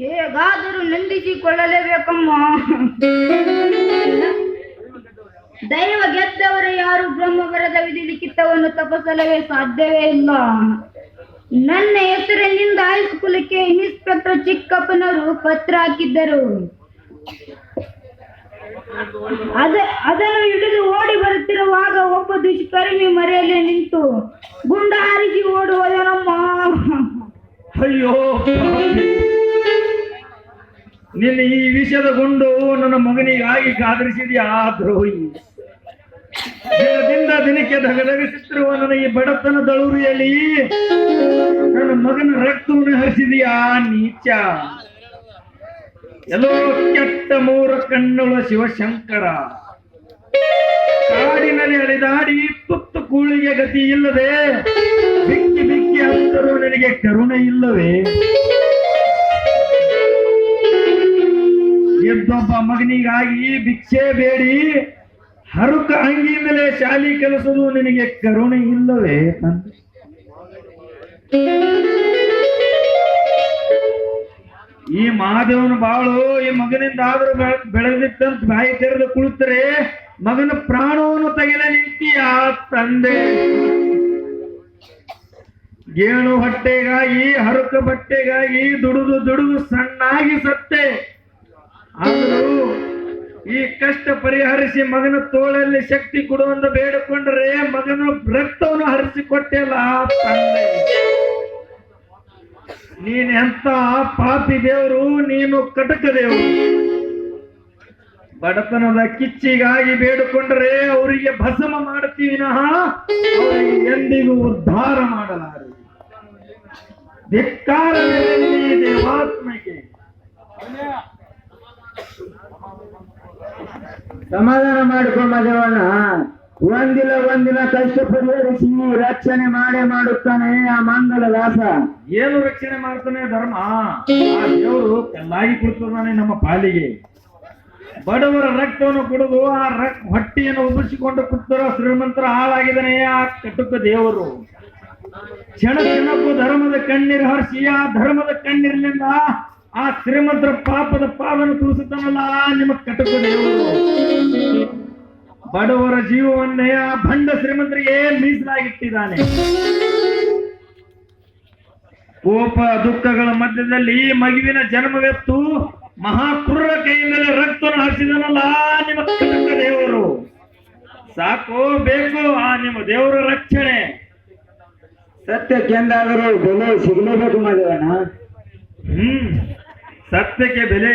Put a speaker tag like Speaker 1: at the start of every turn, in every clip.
Speaker 1: ಹೇಗಾದರೂ ನಂದಿಸಿಕೊಳ್ಳಲೇಬೇಕಮ್ಮ. ದೈವ ಗೆದ್ದವರು ಯಾರು ಬ್ರಹ್ಮ ಬರದ ವಿಧಿ ಲಿಖಿತವನ್ನು ತಪಸಲವೇ ಸಾಧ್ಯವೇ ಇಲ್ಲ. ನನ್ನ ಹೆಸರಿನಿಂದ ಹೈಸ್ಕೂಲಕ್ಕೆ ಇನ್ಸ್ಪೆಕ್ಟರ್ ಚಿಕ್ಕಪ್ಪನವರು ಪತ್ರ ಹಾಕಿದ್ದರು. ಅದ, ಅದನ್ನು ಹಿಡಿದು ಓಡಿ ಬರುತ್ತಿರುವಾಗ ಒಬ್ಬ ದುಷ್ಕರ್ಮಿ ಮರೆಯಲ್ಲೇ ನಿಂತು, ಗುಂಡ ಹಾರಿಸಿ ಓಡುವುದನಮ್ಮ
Speaker 2: ಅಯ್ಯೋ. ನಿನ್ನ ಈ ವಿಷಯದ ಗುಂಡು ನನ್ನ ಮಗನಿಗಾಗಿ ಕಾದರಿಸಿದ್ಯಾ, ದ್ರೋಹಿ? ದಿನದಿಂದ ದಿನಕ್ಕೆ ಧಗಧಗಿಸುತ್ತಿರುವ ನನ್ನ ಈ ಬಡತನ ದಳುರಿಯಲ್ಲಿ ನನ್ನ ಮಗನ ರಕ್ತವನ್ನು ಹರಿಸಿದೆಯಾ, ನೀಚ? ಎಲ್ಲೋ ಕೆಟ್ಟ ಮೂರು ಕಣ್ಣುಳ ಶಿವಶಂಕರ. ಕಾಡಿನಲ್ಲಿ ಅಳಿದಾಡಿ ತುತ್ತು ಕೂಳಿಗೆ ಗತಿ ಇಲ್ಲದೆ, ಬಿಕ್ಕಿ ಬಿಕ್ಕಿ ಅಂತರೂ ನನಗೆ ಕರುಣೆ ಇಲ್ಲವೇ? ಎದ್ದೊಬ್ಬ ಮಗನಿಗಾಗಿ ಭಿಕ್ಷೆ ಬೇಡಿ. ಹರುಕ ಅಂಗಿಯಿಂದಲೇ ಶಾಲಿ ಕೆಲಸದು ನಿನಗೆ ಕರುಣೆ ಇಲ್ಲವೇ ಈ ಮಹಾದೇವನ ಬಾಳು ಈ ಮಗನಿಂದ ಆದ್ರೂ ಬೆಳೆದಿತ್ತಂತ ಬಾಯಿ ತೆರೆದು ಕುಳಿತರೆ ಮಗನ ಪ್ರಾಣವನ್ನು ತೆಗೆದ ನಿಂತೀಯ ತಂದೆ? ಗೇಣು ಹೊಟ್ಟೆಗಾಗಿ, ಹರುಕ ಬಟ್ಟೆಗಾಗಿ ದುಡಿದು ದುಡಿದು ಸಣ್ಣಾಗಿ ಸತ್ತೆ. ಆದರೂ ಈ ಕಷ್ಟ ಪರಿಹರಿಸಿ ಮಗನ ತೋಳಲ್ಲಿ ಶಕ್ತಿ ಕೊಡುವಂತ ಬೇಡಿಕೊಂಡ್ರೆ ಮಗನ ರಕ್ತವನ್ನು ಹರಿಸಿಕೊಟ್ಟೆಲ್ಲ ತಂದೆ. ನೀನ್ ಎಂತ ಪಾಪಿ ದೇವರು, ನೀನು ಕಟಕ ದೇವರು. ಬಡತನದ ಕಿಚ್ಚಿಗಾಗಿ ಬೇಡಿಕೊಂಡ್ರೆ ಅವರಿಗೆ ಭಸಮ ಮಾಡ್ತೀವಿ ಅವರಿಗೆ ಎಂದಿಗೂ ಉದ್ಧಾರ ಮಾಡಲಾರೆ ಧಿಕ್ಕಾರ ದೇವಾತ್ಮೆಗೆ?
Speaker 3: ಸಮಾಧಾನ ಮಾಡಿಕೊ ಒಂದಿಲ್ಲ ಒಂದಿನ ಒಂದಿನ ಕಷ್ಟ ಪರಿಹರಿಸಿ ರಕ್ಷಣೆ ಮಾಡೇ ಮಾಡುತ್ತಾನೆ ಆ ಮಂಗಲ ದಾಸ
Speaker 2: ಏನು ರಕ್ಷಣೆ ಮಾಡ್ತಾನೆ ಧರ್ಮ? ಆ ದೇವರು ಕಲ್ಲಾಗಿ ಕುಡಿಸ್ತಾನೆ ನಮ್ಮ ಪಾಲಿಗೆ. ಬಡವರ ರಕ್ತವನ್ನು ಕುಡಿದು ಆ ರಕ್ ಹೊಟ್ಟೆಯನ್ನು ಉಬ್ಬಿಸಿಕೊಂಡು ಕುತ್ತರೋ ಶ್ರೀಮಂತರ ಹಾಳಾಗಿದ್ದಾನೆ ಆ ಕಟುಕ ದೇವರು. ಕ್ಷಣ ಕ್ಷಣಕ್ಕೂ ಧರ್ಮದ ಕಣ್ಣೀರು ಹರಿಸಿ, ಆ ಧರ್ಮದ ಕಣ್ಣೀರಿನಿಂದ ಆ ಶ್ರೀಮಂತರ ಪಾಪದ ಪಾದನ್ನು ತುಳಿಸುತ್ತಾನಲ್ಲ ನಿಮ್ಮ ಕಟುಕ ದೇವರು. ಬಡವರ ಜೀವವನ್ನೇ ಆ ಭಂಡ ಶ್ರೀಮಂತರಿಗೆ ಮೀಸಲಾಗಿಟ್ಟಿದ್ದಾನೆ. ಕೋಪ ದುಃಖಗಳ ಮಧ್ಯದಲ್ಲಿ ಮಗುವಿನ ಜನ್ಮವೆತ್ತು ಮಹಾಕ್ರೂರ ಕೈಯಿಂದಲೇ ರಕ್ತನ ಹರಿಸಿದನಲ್ಲ ನಿಮ್ಮ ದೇವರು. ಸಾಕು ಬೇಕು ಆ ನಿಮ್ಮ ದೇವರ ರಕ್ಷಣೆ.
Speaker 3: ಸತ್ಯಕ್ಕೆಂದಾದರೂ ಬೆಲೆ ಸಿಗಲೇಬೇಕು ಮದವಣ್ಣ
Speaker 2: ಹ್ಮ್. ಸತ್ಯಕ್ಕೆ ಬೆಲೆ.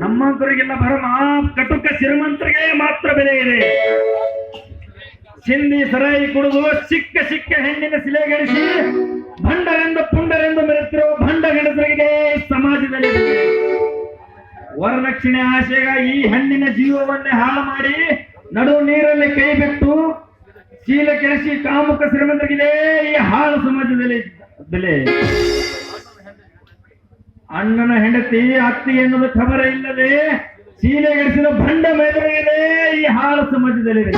Speaker 2: ನಮ್ಮಂತರಿಗೆಲ್ಲ ಭರಮ ಕಟುಕ ಶ್ರೀಮಂತರಿಗೆ ಮಾತ್ರ ಬೆಲೆ ಇದೆ. ಸಿಂಧಿ ಸರಾಯಿ ಕುಡಿದು ಸಿಕ್ಕ ಸಿಕ್ಕ ಹೆಣ್ಣಿನ ಸಿಲೆಗಳಿಸಿ ಭಂಡರೆಂದು ಪುಂಡರೆಂದು ಮೆರೆತಿರುವ ಭಂಡ ಗಣಸರಿಗೆ ಸಮಾಜದಲ್ಲಿ. ವರದಕ್ಷಿಣೆ ಈ ಹೆಣ್ಣಿನ ಜೀವವನ್ನೇ ಹಾಳು ಮಾಡಿ ನಡು ನೀರಲ್ಲಿ ಕೈ ಬಿಟ್ಟು ಚೀಲ ಕೆಡಿಸಿ ಕಾಮುಕ ಶ್ರೀಮಂತರಿಗಿದೆ. ಈ ಹಾಳು ಸಮಾಜದಲ್ಲಿ ಬೆಲೆ. ಅಣ್ಣನ ಹೆಂಡತಿ ಅತ್ತಿ ಎನ್ನುವುದು ಖಬರ ಇಲ್ಲದೆ ಸೀಲೆಗೆಡಿಸಿದ ಬಂಡ ಮೇಲಿದೆ ಈ ಹಾಲು ಸಮಾಜದಲ್ಲಿದೆ.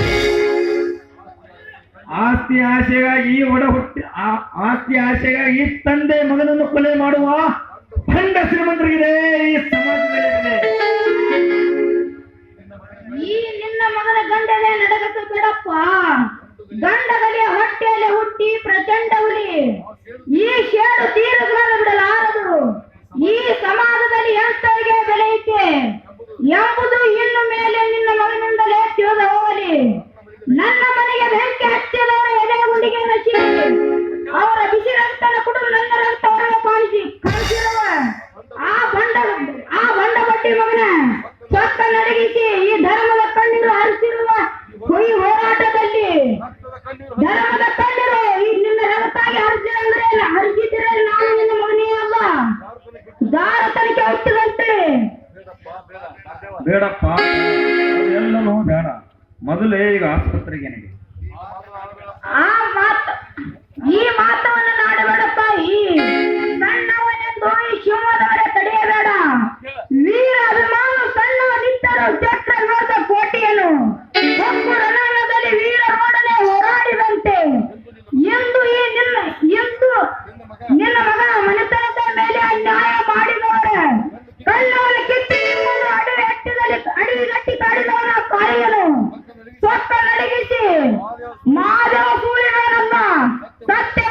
Speaker 2: ಆಸ್ತಿ ಆಸೆಗಾಗಿ ಒಡ ಹುಟ್ಟಿ ಆಸ್ತಿ ಆಸೆಗಾಗಿ ತಂದೆ ಮಗನನ್ನು ಕೊಲೆ ಮಾಡುವ ಬಂಡ ಶ್ರೀಮಂತರಿಗಿದೆ ಈ ಸಮಾಜದಲ್ಲಿದೆ.
Speaker 1: ಈ ನಿನ್ನ ಮಗನ ಗಂಡನೇ ನಡಗಸ ಬಿಡಪ್ಪ. ಗಂಡದಲ್ಲಿ ಹೊಟ್ಟೆಯಲ್ಲಿ ಹುಟ್ಟಿ ಪ್ರಚಂಡ ಹುಲಿ. ಈ ಶೇರು ತೀರಗಳನ್ನು ಸೊಕ್ಕ ನಡಗಿಸಿ ಈ ಧರ್ಮದ ಕಣ್ಣೀರು ಹರಿಸಿರುವ ಈ ಹೋರಾಟದಲ್ಲಿ ಧರ್ಮದ ಕಣ್ಣೀರು ಈ ನಿನ್ನ ರಕ್ತಾಗಿ ಹರಿಸಿದ್ರೆ ಹರಿಸಿದ್ರೆ ನಾನು ನಿನ್ನ ಮಗನೇ ಅಲ್ಲ. ದಾರ ತನಿಖೆ ಹುಟ್ಟಿದಂತೆ.
Speaker 2: ಬೇಡಪ್ಪ ಎಲ್ಲನೂ ಬೇಡ. ಮೊದಲೇ ಈಗ ಆಸ್ಪತ್ರೆಗೆ
Speaker 1: ಆ ಮಾತು ಈ ಮಾತವನ್ನು ರಾಜ ಸೂಳಿವೇನನ್ನ ಸತ್ಯ